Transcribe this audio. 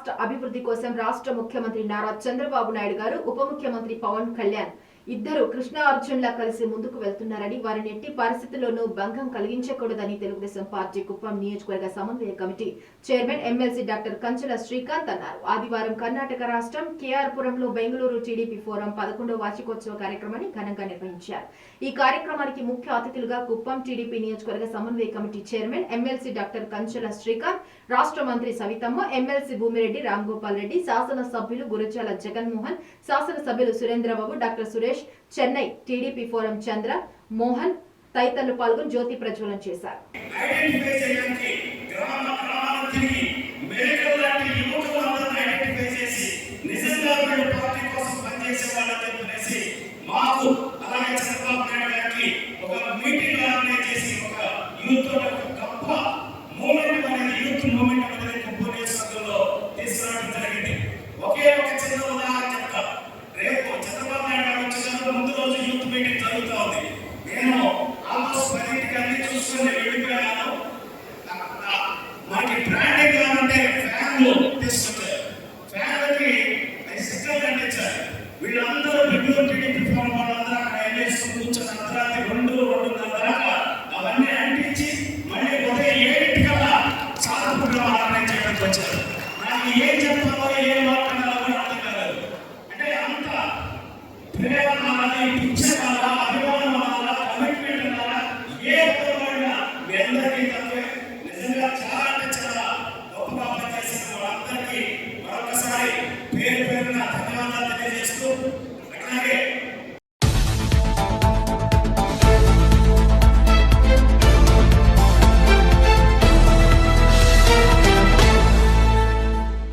రాష్ట్ర అభివృద్ధి కోసం రాష్ట్ర ముఖ్యమంత్రి నారా చంద్రబాబు నాయుడు గారు ఉప ముఖ్యమంత్రి పవన్ కళ్యాణ్. ఇద్దరు కృష్ణ అర్జున్లా కలిసి ముందుకు వెళ్తున్నారని వారిని ఎట్టి పరిస్థితుల్లోనూ భంగం కలిగించకూడదని తెలుగుదేశం పార్టీ కుప్పం నియోజకవర్గ సమన్వయ committee chairman MLC doctor Kanchela Srikanth అన్నారు. ఆదివారం కర్ణాటక రాష్ట్రం కేఆర్పురంలో బెంగళూరు టీడీపీ ఫోరం పదకొండవ వార్షికోత్సవ కార్యక్రమాన్ని ఘనంగా నిర్వహించారు. ఈ కార్యక్రమానికి ముఖ్య అతిథులుగా కుప్పం టీడీపీ నియోజకవర్గ సమన్వయ committee chairman MLC doctor Kanchela Srikanth రాష్ట్ర మంత్రి సవితమ్మ ఎమ్మెల్సీ భూమిరెడ్డి రామ్గోపాల్ రెడ్డి శాసన సభ్యులు గురజాల జగన్మోహన్ శాసన సభ్యులు Surendrababu doctor Suresh Chennai TDP forum Chandra Mohan తదితరులు పాల్గొని జ్యోతి ప్రజ్వలన చేశారు. మాకు అలాగే చంద్రబాబు నాయుడు గారికి ఒక మీటింగ్ ఆర్గనైజ్ చేసి ఒక యూత్ వచ్చింది ఏం చెప్పాలో ఏం మాట్లాడాలో కూడా అర్థం కాలేదు. అంటే అంత ప్రేమ నిజంగా చాలా అంటే చాలా గొప్ప చేసిన వాళ్ళందరికీ